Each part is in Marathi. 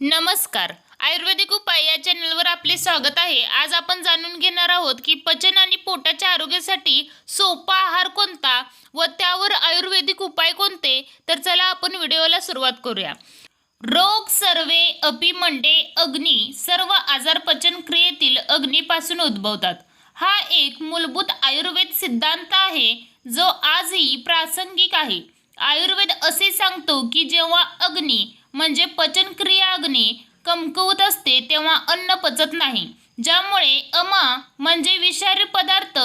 नमस्कार. आयुर्वेदिक उपाय या चॅनलवर आपले स्वागत आहे. आज आपण जाणून घेणार आहोत की पचन आणि पोटाच्या आरोग्यासाठी सोपा आहार कोणता व त्यावर आयुर्वेदिक उपाय कोणते? तर चला आपण व्हिडिओला सुरुवात करूया. रोग सर्वे अपिमंडे अग्नी सर्व आजार पचन क्रियेतील अग्नीपासून उद्भवतात. हा एक मूलभूत आयुर्वेद सिद्धांत आहे जो आजही प्रासंगिक आहे. आयुर्वेद असे सांगतो की जेव्हा अग्नी म्हणजे पचनक्रिया अग्नी कमकुवत असते तेव्हा अन्न पचत नाही ज्यामुळे अमा म्हणजे विषारी पदार्थ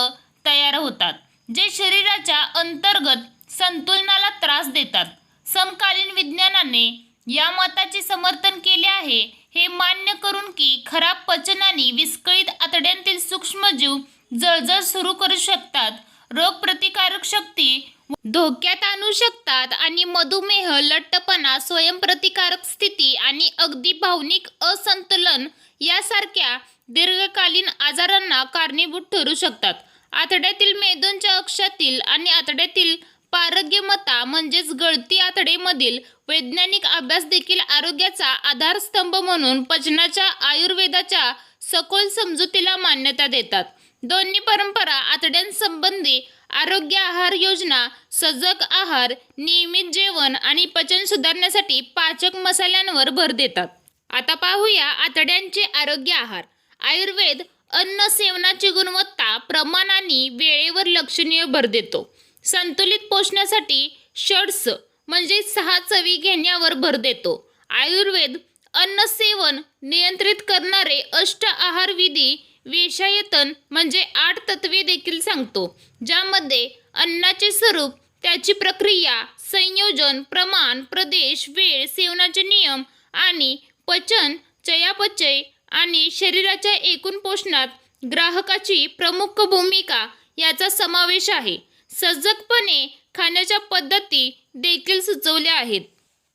तयार होतात जे शरीराच्या अंतर्गत संतुलनाला त्रास देतात. समकालीन विज्ञानाने या मताचे समर्थन केले आहे हे मान्य करून की खराब पचनाने विस्कळीत आतड्यांतील सूक्ष्मजीव जळजळ सुरू करू शकतात. रोगप्रतिकारक शक्ती धोक्यात आणू शकतात आणि मधुमेह लठ्ठपणा स्वयंप्रतिकारक स्थिती आणि अगदी भावनिक असंतुलन यासारख्या दीर्घकालीन आजारांना कारणीभूत ठरू शकतात. आतड्यातील मेदूंच्या अक्षातील आणि आतड्यातील पारग्यमता म्हणजेच गळती आतडेमधील वैज्ञानिक अभ्यास देखील आरोग्याचा आधारस्तंभ म्हणून पचनाच्या आयुर्वेदाच्या सखोल समजुतीला मान्यता देतात. दोन्ही परंपरा आतड्यांसंबंधी आरोग्य आहार योजना सजग आहार नियमित जेवण आणि पचन सुधारण्यासाठी पाचक मसाल्यांवर भर देतात. आता पाहूया आतड्यांचे आरोग्य आहार. आयुर्वेद अन्न सेवनाची गुणवत्ता प्रमाण आणि वेळेवर लक्षणीय भर देतो. संतुलित पोषणासाठी षड्स म्हणजे सहा चवी घेण्यावर भर देतो. आयुर्वेद अन्न सेवन नियंत्रित करणारे अष्ट आहार विधी वेशायतन म्हणजे आठ तत्वे देखील सांगतो ज्यामध्ये अन्नाचे स्वरूप त्याची प्रक्रिया संयोजन प्रमाण प्रदेश वेळ सेवनाचे नियम आणि पचन चयापचय आणि शरीराच्या एकूण पोषणात ग्राहकाची प्रमुख भूमिका याचा समावेश आहे. सजगपणे खाण्याच्या पद्धती देखील सुचवल्या आहेत.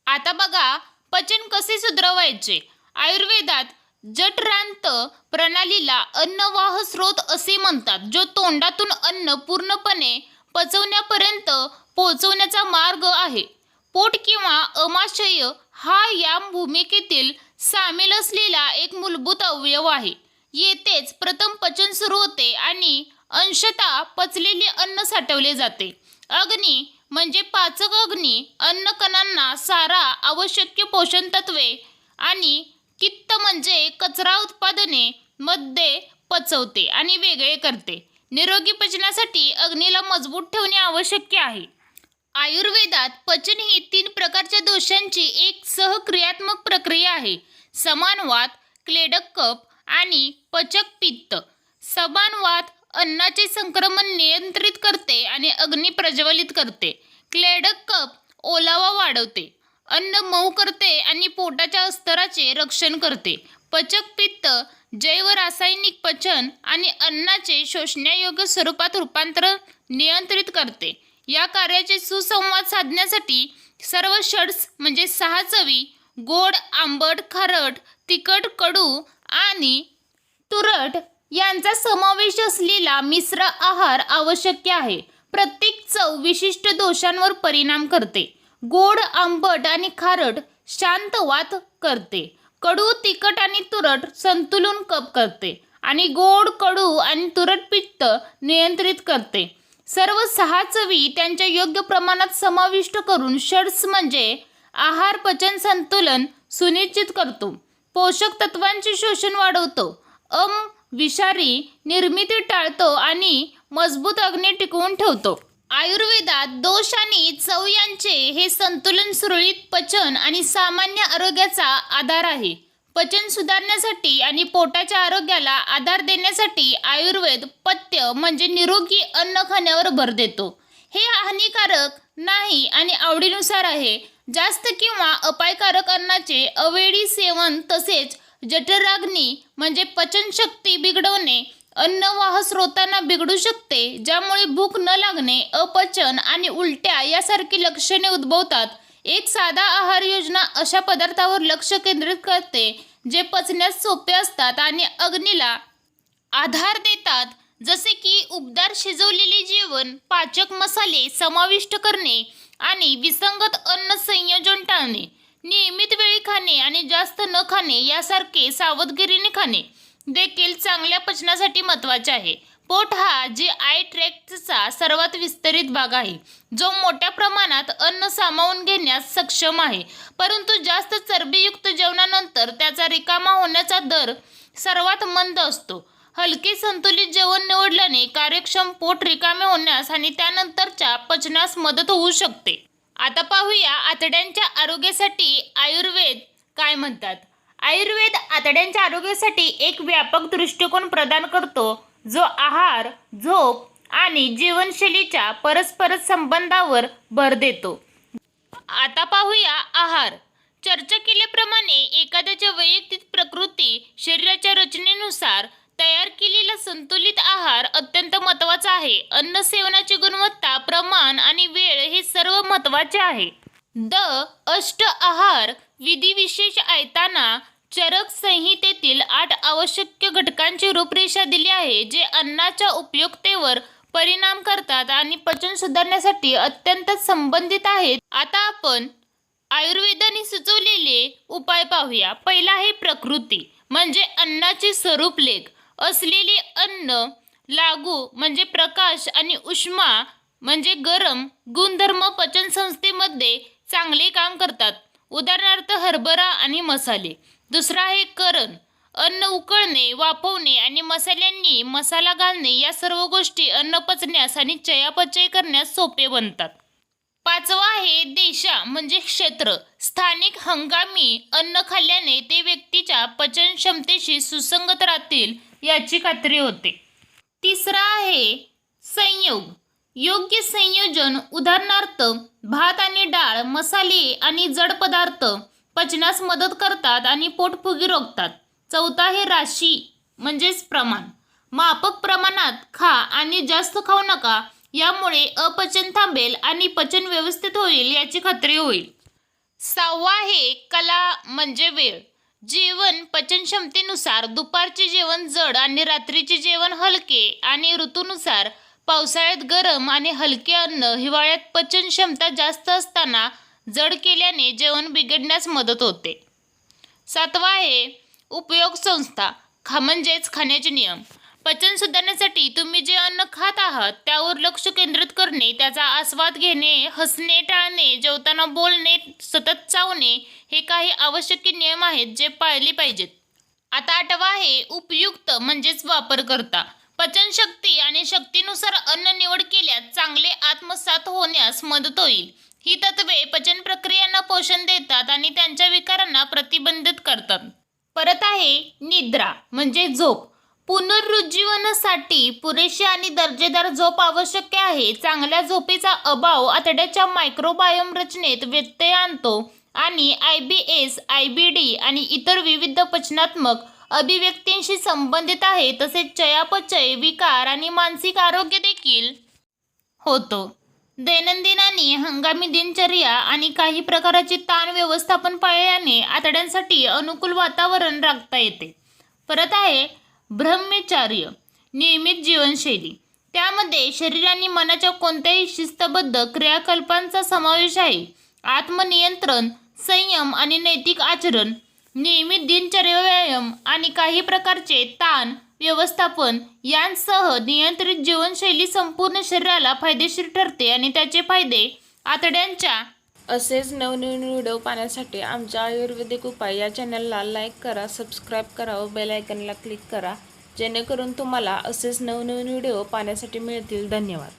आता बघा पचन कसे सुधरवायचे? आयुर्वेदात जठरांत प्रणालीला अन्नवाह स्रोत असे म्हणतात जो तोंडातून अन्न पूर्णपणे पचवण्यापर्यंत पोहोचवण्याचा मार्ग आहे. पोट किंवा अमाशय हा या भूमिकेतील सामील असलेला एक मूलभूत अवयव आहे. येथेच प्रथम पचन सुरू होते आणि अंशतः पचलेले अन्न साठवले जाते. अग्नी म्हणजे पाचक अग्नी अन्नकणांना सारा आवश्यक पोषण तत्वे आणि कित्त म्हणजे कचरा उत्पादने मध्ये पचवते आणि वेगळे करते. निरोगी पचनासाठी अग्नीला मजबूत ठेवणे आवश्यक आहे. आयुर्वेदात पचन ही तीन प्रकारच्या दोषांची एक सहक्रियात्मक प्रक्रिया आहे. समानवात क्लेडक कप आणि पचक पित्त. समानवात अन्नाचे संक्रमण नियंत्रित करते आणि अग्नी प्रज्वलित करते. क्लेडक कप ओलावा वाढवते. अन्न मऊ करते आणि पोटाच्या अस्तराचे रक्षण करते. पचक पित्त जैव रासायनिक पचन आणि अन्नाचे शोषण्यायोग्य स्वरूपात रूपांतर नियंत्रित करते. या कार्याचे सुसंवाद साधण्यासाठी सर्व षड्स म्हणजे सहा चवी गोड आंबट खारट तिखट कडू आणि तुरट यांचा समावेश असलेला मिश्र आहार आवश्यक आहे. प्रत्येक चव विशिष्ट दोषांवर परिणाम करते. गोड आंबट आणि खारट शांतवात करते. कडू तिखट आणि तुरट संतुलन कप करते आणि गोड कडू आणि तुरट पित्त नियंत्रित करते. सर्व सहा चवी त्यांच्या योग्य प्रमाणात समाविष्ट करून षड्स म्हणजे आहार पचन संतुलन सुनिश्चित करतो. पोषक तत्वांचे शोषण वाढवतो. अम विषारी निर्मिती टाळतो आणि मजबूत अग्नी टिकवून ठेवतो. आयुर्वेदात दोष आणि चव यांचे हे संतुलन सुरळीत पचन आणि सामान्य आरोग्याचा आधार आहे. पचन सुधारण्यासाठी आणि पोटाच्या आरोग्याला आधार देण्यासाठी आयुर्वेद पथ्य म्हणजे निरोगी अन्न खाण्यावर भर देतो. हे हानिकारक नाही आणि आवडीनुसार आहे. जास्त किंवा अपायकारक अन्नाचे अवेळी सेवन तसेच जठराग्नी म्हणजे पचनशक्ती बिघडवणे अन्न वाह स्रोतांना बिघडू शकते ज्यामुळे भूक न लागणे अपचन आणि उलट्या यासारखी लक्षणे उद्भवतात. एक साधा आहार योजना अशा पदार्थावर लक्ष केंद्रित करते जे पचण्यास सोपे असतात आणि अग्नीला आधार देतात. जसे की उबदार शिजवलेले जेवण पाचक मसाले समाविष्ट करणे आणि विसंगत अन्न संयोजन टाळणे नियमित वेळी खाणे आणि जास्त न खाणे यासारखे सावधगिरीने खाणे. देखील चांगल्या पचनासाठी महत्त्वाचे आहे. पोट हा जी आय ट्रॅक्टचा सर्वात विस्तरित भाग आहे. जो मोठ्या प्रमाणात अन्न सामावून घेण्यास सक्षम आहे. परंतु जास्त चरबीयुक्त जेवणानंतर त्याचा रिकामा होण्याचा दर सर्वात मंद असतो. हलके संतुलित जेवण निवडल्याने कार्यक्षम पोट रिकामे होण्यास आणि त्यानंतरच्या पचनास मदत होऊ शकते. आता पाहूया आतड्यांच्या आरोग्यासाठी आयुर्वेद काय म्हणतात? आयुर्वेद आतड्यांच्या आरोग्यासाठी एक व्यापक दृष्टिकोन प्रदान करतो. जो आहार झोप आणि जीवनशैलीच्या परस्पर संबंधावर भर देतो. आता पाहूया आहार. चर्चा केल्याप्रमाणे एखाद्याच्या वैयक्तिक प्रकृती शरीराच्या रचनेनुसार तयार केलेला संतुलित आहार अत्यंत महत्त्वाचा आहे. अन्न सेवनाची गुणवत्ता प्रमाण आणि वेळ हे सर्व महत्त्वाचे आहे. द अष्ट आहार विधिविशेष ऐताना चरक संहितेतील आठ आवश्यक घटकांची रूपरेषा दिली आहे जे अन्नाच्या उपयुक्तेवर परिणाम करतात आणि पचन सुधारण्यासाठी अत्यंत संबंधित आहेत. आता आपण आयुर्वेदाने सुचवलेले उपाय पाहूया. पहिला आहे प्रकृती म्हणजे अन्नाची स्वरूप लेख. असलेले अन्न लागू म्हणजे प्रकाश आणि उष्मा म्हणजे गरम गुणधर्म पचन संस्थेमध्ये चांगले काम करतात. उदाहरणार्थ हरभरा आणि मसाले. दुसरा आहे करण. अन्न उकळणे वाफवणे आणि मसाल्यांनी मसाला घालणे या सर्व गोष्टी अन्न पचण्यास आणि चयापचय करण्यास सोपे बनतात. पाचवा आहे देशा म्हणजे क्षेत्र. स्थानिक हंगामी अन्न खाल्ल्याने ते व्यक्तीच्या पचन क्षमतेशी सुसंगत राहतील याची खात्री होते. तिसरा आहे संयोग. योग्य संयोजन उदाहरणार्थ भात आणि डाळ मसाले आणि जड पदार्थ पचनास मदत करतात आणि पोटफुगी रोखतात. चौथा हे राशी म्हणजेच प्रमाण. मापक प्रमाणात खा आणि जास्त खाऊ नका यामुळे अपचन थांबेल आणि पचन व्यवस्थित होईल याची खात्री होईल. सहावा हे कला म्हणजे वेळ. जेवण पचनक्षमतेनुसार दुपारचे जेवण जड आणि रात्रीचे जेवण हलके आणि ऋतूनुसार पावसाळ्यात गरम आणि हलके अन्न हिवाळ्यात पचन क्षमता जास्त असताना जड केल्याने जेवण बिघडण्यास मदत होते. सातवा आहे उपयोग संस्था. खा म्हणजेच खाण्याचे नियम. पचन सुधारण्यासाठी तुम्ही जे अन्न खात आहात त्यावर लक्ष केंद्रित करणे त्याचा आस्वाद घेणे हसणे टाळणे जेवताना बोलणे सतत चावणे हे काही आवश्यक नियम आहेत जे पाळले पाहिजेत. आता आठवा आहे उपयुक्त म्हणजेच वापरकर्ता. पचनशक्ती आणि शक्तीनुसार अन्न निवड केल्यास चांगले आत्मसात होण्यास मदत होईल. ही तत्वे पचन प्रक्रियांना पोषण देतात आणि त्यांच्या विकारांना प्रतिबंधित करतात. परत आहे निद्रा म्हणजे झोप. पुनरुज्जीवनासाठी पुरेशी आणि दर्जेदार झोप आवश्यक आहे. चांगल्या झोपेचा अभाव आतड्याच्या मायक्रोबायोम रचनेत व्यत्यय आणतो आणि I B S I B D आणि इतर विविध पचनात्मक अभिव्यक्तींशी संबंधित आहे तसेच चयापचय विकार आणि मानसिक आरोग्य देखील होतो. दैनंदिन आणि हंगामी दिनचर्या आणि काही प्रकाराची ताण व्यवस्थापन पाळल्याने आतड्यांसाठी अनुकूल वातावरण राखता येते. परत आहे ब्रह्मचार्य नियमित जीवनशैली. त्यामध्ये शरीर आणि मनाच्या कोणत्याही शिस्तबद्ध क्रियाकल्पांचा समावेश आहे. आत्मनियंत्रण संयम आणि नैतिक आचरण नियमित दिनचर्या व्यायाम आणि काही प्रकारचे ताण व्यवस्थापन यांसह नियंत्रित जीवनशैली संपूर्ण शरीराला फायदेशीर ठरते आणि त्याचे फायदे आतड्यांच्या असेच नवनवीन व्हिडिओ पाहण्यासाठी आमच्या आयुर्वेदिक उपाय या चॅनलला लाईक करा सबस्क्राईब करा व बेल आयकनला क्लिक करा. जेणेकरून तुम्हाला असेच नवनवीन व्हिडिओ पाहण्यासाठी मिळतील. धन्यवाद.